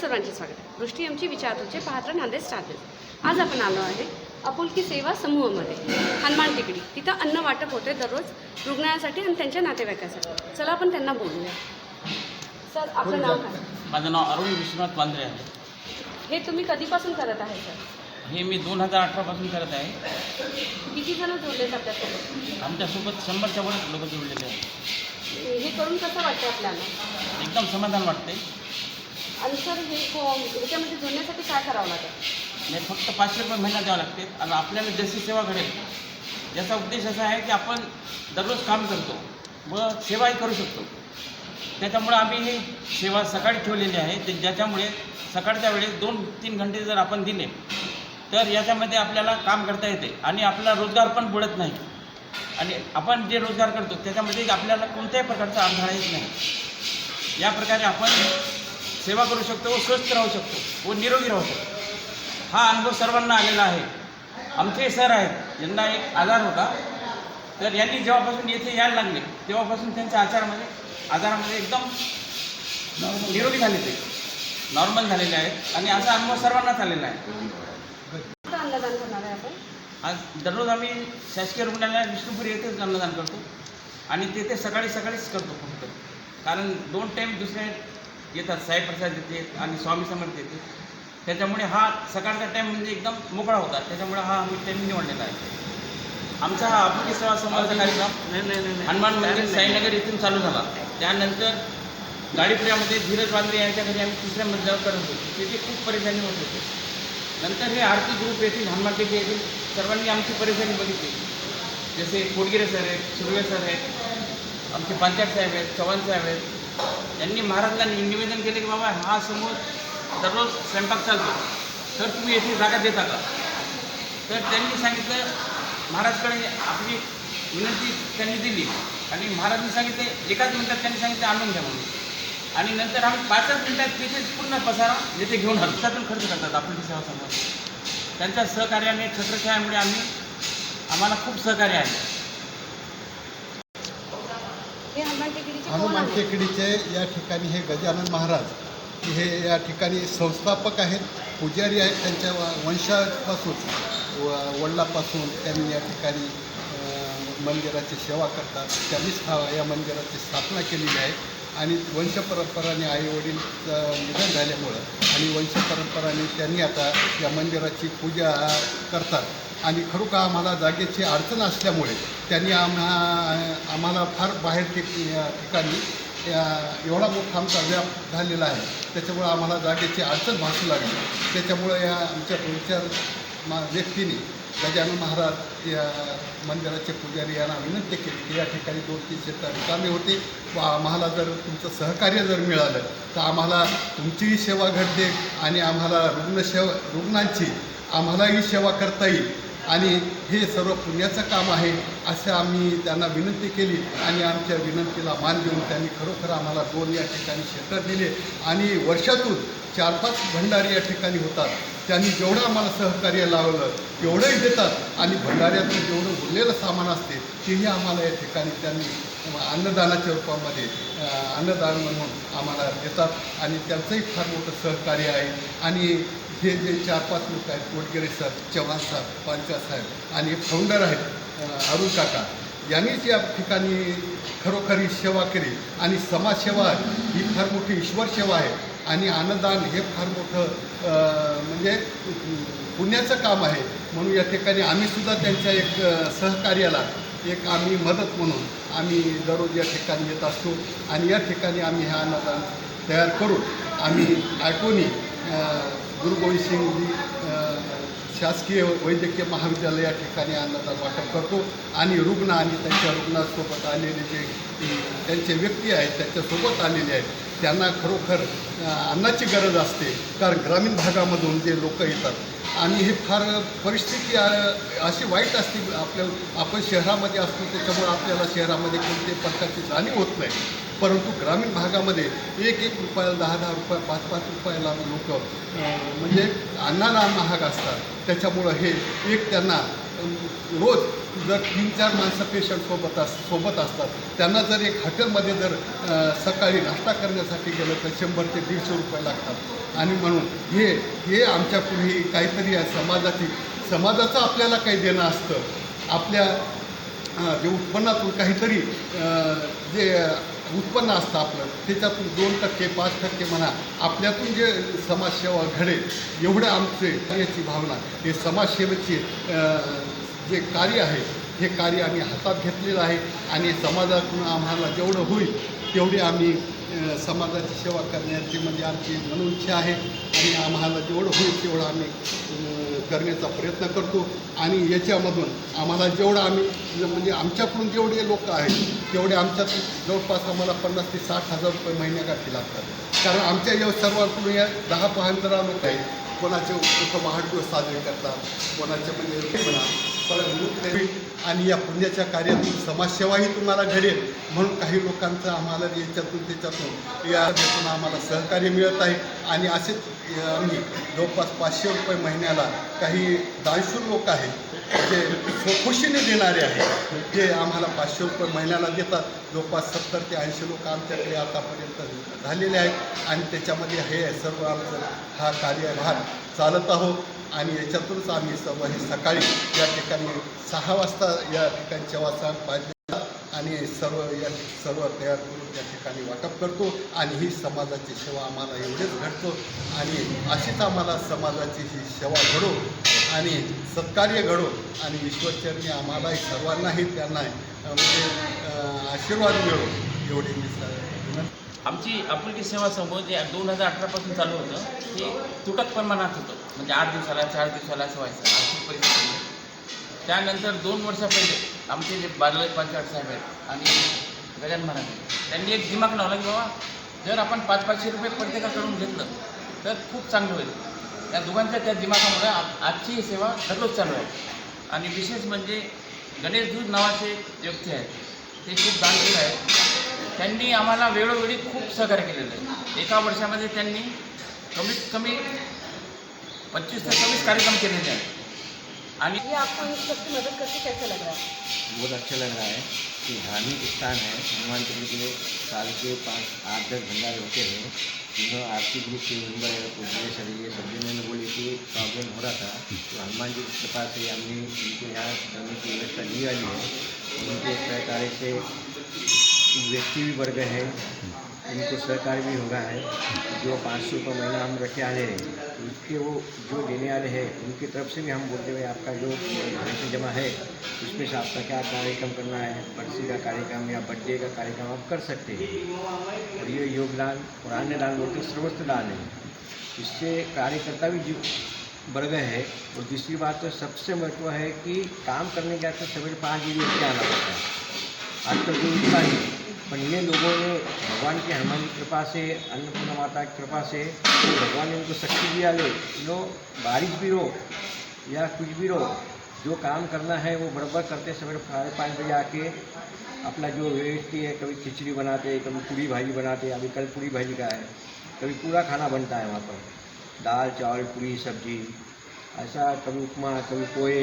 सर्वांचे स्वागत आहे. दृष्टी आमची विचारतोचे पाहत्र नांदेड स्टार आज आपण आलो आहे आपुलकी सेवा समूहामध्ये हनुमान टेकडी. तिथं अन्न वाटप होते दररोज रुग्णासाठी आणि त्यांच्या नातेवाईकासाठी. चला आपण त्यांना बोलूया. सर आपलं नाव काय? माझं नाव अरुण विश्वनाथ वांद्रे आहे. हे तुम्ही कधीपासून करत आहे सर? हे मी दोन हजार अठरापासून करत आहे. किती जण जोडलेत आपल्यासोबत? आमच्यासोबत शंभरच्या वर लोक जोडलेले आहेत. हे करून कसं वाटतं आपल्याला? एकदम समाधान वाटते आणि सर हे को- जोडण्यासाठी काय करावं लागेल? नाही फक्त पाचशे रुपये महिना द्यावं लागते. आणि आपल्याला जशी सेवा घडेल याचा उद्देश असा आहे की आपण दररोज काम करतो व सेवाही करू शकतो. त्याच्यामुळे आम्ही ही सेवा सकाळी ठेवलेली आहे. ते ज्याच्यामुळे सकाळच्या वेळेस दोन तीन घंटे जर आपण दिले तर याच्यामध्ये आपल्याला काम करता येते. आणि आपला रोजगार पण बुडत नाही. आणि आपण जे रोजगार करतो त्याच्यामध्ये आपल्याला कोणत्याही प्रकारचा अडथळा येत नाही. या प्रकारे आपण सेवा करू शकतो व स्वस्थ राहू शकतो व निरोगी राहू शकतो. हा अनुभव सर्वांना आलेला आहे. आमचे सर आहेत यांना एक आजार होता. तर यांनी जेव्हापासून येथे यायला लागले तेव्हापासून त्यांच्या आचारामध्ये आजारामध्ये एकदम निरोगी झाले ते. नॉर्मल झालेले आहेत. आणि असा अनुभव सर्वांनाच आलेला आहे. कुठं अन्नदान करणार आहे आपण? आज दररोज आम्ही शासकीय रुग्णालयात विष्णुपुरी येथेच अन्नदान करतो. आणि तेथे सकाळी सकाळीच करतो फक्त. कारण दोन टाईम दुसरे येतात साईप्रसाद येते आणि स्वामी समर्थ येते त्याच्यामुळे हा सकाळचा टाईम म्हणजे एकदम मोकळा होता. त्याच्यामुळे हा आम्ही टाईम निवडलेला आहे. आमचा हा आपुली सेवा समाजाचा कार्यक्रम हनुमान मंदिर साईनगर येथून चालू झाला. त्यानंतर गाडीपुऱ्यामध्ये धीरज वांद्रे यांच्या घरी आम्ही तिसऱ्या मजल्यावर करत होतो. तिथे खूप परेशानी होत होती. नंतर हे आरती ग्रुप येथील हनुमान टेकडी येथील सर्वांनी आमची परेशानी बघितली. जसे कोडगिरे सर आहेत सुर्वे सर आहेत आमचे पंचायत साहेब आहेत चव्हाण साहेब आहेत यांनी महाराजांनी निवेदन केले की बाबा हा समोर दररोज स्वयंपाक चालतो. तर तुम्ही येथे जागा देता का? तर त्यांनी सांगितलं महाराजकडे आपली विनंती त्यांनी दिली. आणि महाराजांनी सांगितले एकाच मिनिटात त्यांनी सांगितलं आणून घ्या म्हणून. आणि नंतर आम्ही पाचच मिनिटात तिथेच पूर्ण पसारा येथे घेऊन हर्षातून खर्च करतात आपली सेवा समाज त्यांच्या सहकार्याने छत्रछायामुळे आम्ही आम्हाला खूप सहकार्य आहे हे हनुमान टेकडीचे या ठिकाणी हे गजानन महाराज हे या ठिकाणी संस्थापक आहेत पुजारी आहेत त्यांच्या वंशापासून व वडिलापासून त्यांनी या ठिकाणी मंदिराची सेवा करतात. त्यांनीच हा या मंदिराची स्थापना केलेली आहे आणि वंशपरंपराने आईवडील निधन झाल्यामुळं आणि वंशपरंपराने त्यांनी आता या मंदिराची पूजा करतात. आणि खरोखर आम्हाला जागेची अडचण असल्यामुळे त्यांनी आम्हा आम्हाला फार बाहेर ठिकाणी एवढा मोठा आमचा व्याप झालेला आहे. त्याच्यामुळं आम्हाला जागेची अडचण भासू लागली. त्याच्यामुळे या आमच्या दोन मा व्यक्तीने गजानन महाराज या मंदिराचे पुजारी यांना विनंती केली की या ठिकाणी दोन तीन क्षेत्र रिकामे होते व आम्हाला जर तुमचं सहकार्य जर मिळालं तर आम्हाला तुमचीही सेवा घडते आणि आम्हाला रुग्णसेवा रुग्णांची आम्हालाही सेवा करता येईल. आणि हे सर्व पुण्याचं काम आहे असं आम्ही त्यांना विनंती केली आणि आमच्या विनंतीला मान देऊन त्यांनी खरोखर आम्हाला दोन या ठिकाणी क्षेत्र दिले आणि वर्षातून चार पाच भंडारी या ठिकाणी होतात. त्यांनी जेवढं आम्हाला सहकार्य लावलं तेवढंही देतात आणि भंडाऱ्यातून जेवढं उरलेलं सामान असते तेही आम्हाला या ठिकाणी त्यांनी अन्नदानाच्या रूपामध्ये अन्नदान म्हणून आम्हाला देतात आणि त्यांचंही फार मोठं सहकार्य आहे. आणि हे जे चार पाच लोक आहेत कोटगिरे साहेब चव्हाण साहेब पांचा साहेब आणि फाउंडर आहेत अरुण काका यांनीच या ठिकाणी खरोखर ही सेवा केली. आणि समाजसेवा ही फार मोठी ईश्वर सेवा आहे. आणि अन्नदान हे फार मोठं म्हणजे पुण्याचं काम आहे. म्हणून या ठिकाणी आम्हीसुद्धा त्यांच्या एक सहकार्याला एक आम्ही मदत म्हणून आम्ही दररोज या ठिकाणी येत असतो. आणि या ठिकाणी आम्ही हे अन्नदान तयार करून आम्ही आयकोनी गुरु गोविंद शासकीय वैद्यकीय महाविद्यालय या ठिकाणी अन्नाचा वाटप करतो. आणि रुग्ण आणि त्यांच्या रुग्णासोबत आलेले जे त्यांचे व्यक्ती आहेत त्यांच्यासोबत आलेले आहेत त्यांना खरोखर अन्नाची गरज असते. कारण ग्रामीण भागामधून जे लोक येतात. आणि हे फार परिस्थिती अशी वाईट असते. आपल्या आपण शहरामध्ये असतो त्याच्यामुळे आपल्याला शहरामध्ये कोणत्याही प्रकारची जाणीव होत नाही. परंतु ग्रामीण भागामध्ये एक एक रुपयाला दहा दहा रुपया पाच पाच रुपयाला लोक म्हणजे अन्नाला महाग असतात. त्याच्यामुळं हे एक त्यांना रोज जर तीन चार माणसं पेशंट सोबत अस सोबत असतात त्यांना जर एक हॉटेलमध्ये जर सकाळी नाश्ता करण्यासाठी गेलं तर शंभर ते दीडशे रुपये लागतात. आणि म्हणून हे हे आमच्या पुढे काहीतरी आहे समाजाची समाजाचं आपल्याला काही देणं असतं. आपल्या जे उत्पन्नातून काहीतरी जे उत्पन्न असतं आपलं. त्याच्यातून दोन टक्के पाच टक्के म्हणा आपल्यातून जे समाजसेवा घडेल एवढं आमचे याची भावना हे समाजसेवेची जे कार्य आहे हे कार्य आम्ही हातात घेतलेलं आहे आणि समाजातून आम्हाला जेवढं होईल तेवढी आम्ही समाजाची सेवा करण्याची म्हणजे आमची मनोइच्छा आहे आणि आम्हाला जेवढं होईल तेवढं आम्ही करण्याचा प्रयत्न करतो आणि याच्यामधून आम्हाला जेवढं आम्ही म्हणजे आमच्याकडून जेवढे लोक आहेत तेवढे आमच्यात जवळपास आम्हाला पन्नास ते साठ हजार रुपये महिन्याकाठी लागतात. कारण आमच्या या सर्वांकडून या दहा पंधरा लोक आहेत कोणाचे लोक वाढदिवस साजरे करतात कोणाचे म्हणजे म्हणा आणि या पुण्याच्या कार्यातून समाजसेवाही तुम्हाला घडेल म्हणून काही लोकांचं आम्हाला याच्यातून त्याच्यातून या यातून आम्हाला सहकार्य मिळत आहे. आणि असेच आम्ही जवळपास पाचशे रुपये महिन्याला काही दानशूर लोक आहेत जे स्वखुशीने देणारे आहेत. जे आम्हाला पाचशे रुपये महिन्याला देतात. जवळपास सत्तर ते ऐंशी लोक आमच्याकडे आतापर्यंत झालेले आहेत. आणि त्याच्यामध्ये हे सर्व आमचं हा कार्यभार चालत आहोत. आणि याच्यातूनच आम्ही सर्व हे सकाळी या ठिकाणी सहा वाजता या ठिकाणी वाचा पाहिजे आणि सर्व या सर्व तयार करून त्या ठिकाणी वाटप करतो आणि ही समाजाची सेवा आम्हाला एवढेच घडतो. आणि अशीच आम्हाला समाजाची ही सेवा घडो आणि सत्कार्य घडो आणि ईश्वरचरणी आम्हालाही सर्वांनाही त्यांना म्हणजे आशीर्वाद मिळो एवढी मी स- आमची आपुलकी सेवा समूह जे दोन हजार अठरापासून चालू होतं ते तुटक प्रमाणात होतं. म्हणजे आठ दिवसाला चार दिवसाला असं व्हायचं आर्थिक परिस्थिती. त्यानंतर दोन वर्षा पहिले आमचे जे बारलाई पंचायत साहेब आहेत आणि गजान महाराज त्यांनी एक दिमाग लावला की बाबा जर आपण पाच पाचशे रुपये प्रत्येकाकडून घेतलं तर खूप चांगलं होईल. त्या दोघांच्या त्या दिमागामुळे आजची ही सेवा दररोज चालू आहे. आणि विशेष म्हणजे गणेश दूध नावाचे व्यक्ती आहेत ते खूप दानशील आहेत. त्यांनी आम्हाला वेळोवेळी खूप सहकार्य केलेलं आहे. एका वर्षामध्ये त्यांनी कमीत कमी पंचवीस ते सव्वीस कार्यक्रम केलेले आहेत. आणि ये आपको इन सबकी मदद करके कैसा लग रहा है? बहुत अच्छा लग रहा है कि धार्मिक स्थान है। हनुमान चक्र के साल के पाँच आठ दस भंडारे होते हैं तीनों आर्थिक ग्रुप के मेंबर है पूजने सर ये सब जने ने बोले कि प्रॉब्लम हो रहा था तो हनुमान जी की कृपा से हमने उनके यहाँ करने की व्यवस्था दी वाली है। उनके सहकार्य से व्यक्ति भी गए हैं उनको सहकार भी होगा है, जो पाँच सौ रुपये महीना हम रखे आ रहे हैं उसके वो जो देने वाले हैं, उनकी तरफ़ से भी हम बोलते हुए आपका जो पैसे जमा है, उसमें से आपका क्या कार्यक्रम करना है बरसी का कार्यक्रम या बर्थडे का कार्यक्रम आप कर सकते हैं। और ये योगदान और अन्य दान बोलते सर्वस्व दान है। इससे कार्यकर्ता भी जीव बढ़ गए हैं, और दूसरी बात तो सबसे महत्व है कि काम करने के वास्ते सवेरे पाँच बजे उठ के आना पड़ता है? आजकल कोई उठता नहीं। पर ये लोगों ने भगवान की हनुमान की कृपा से अन्नपूर्णा माता की कृपा से भगवान ने उनको शक्ति दिया ले लो बारिश भी हो या कुछ भी हो जो काम करना है वो बराबर करते सवेरे साढ़े पाँच बजे आके अपना जो व्यवस्थी है कभी खिचड़ी बनाते कभी पूरी भाजी बनाते अभी कल पूरी भाजी का है कभी पूरा खाना बनता है वहाँ पर दाल चावल पूरी सब्ज़ी ऐसा कभी उपमा कभी पोहे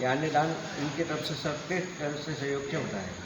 या अन्य दान इनके तरफ़ से सबके तरफ़ से सहयोग से होता है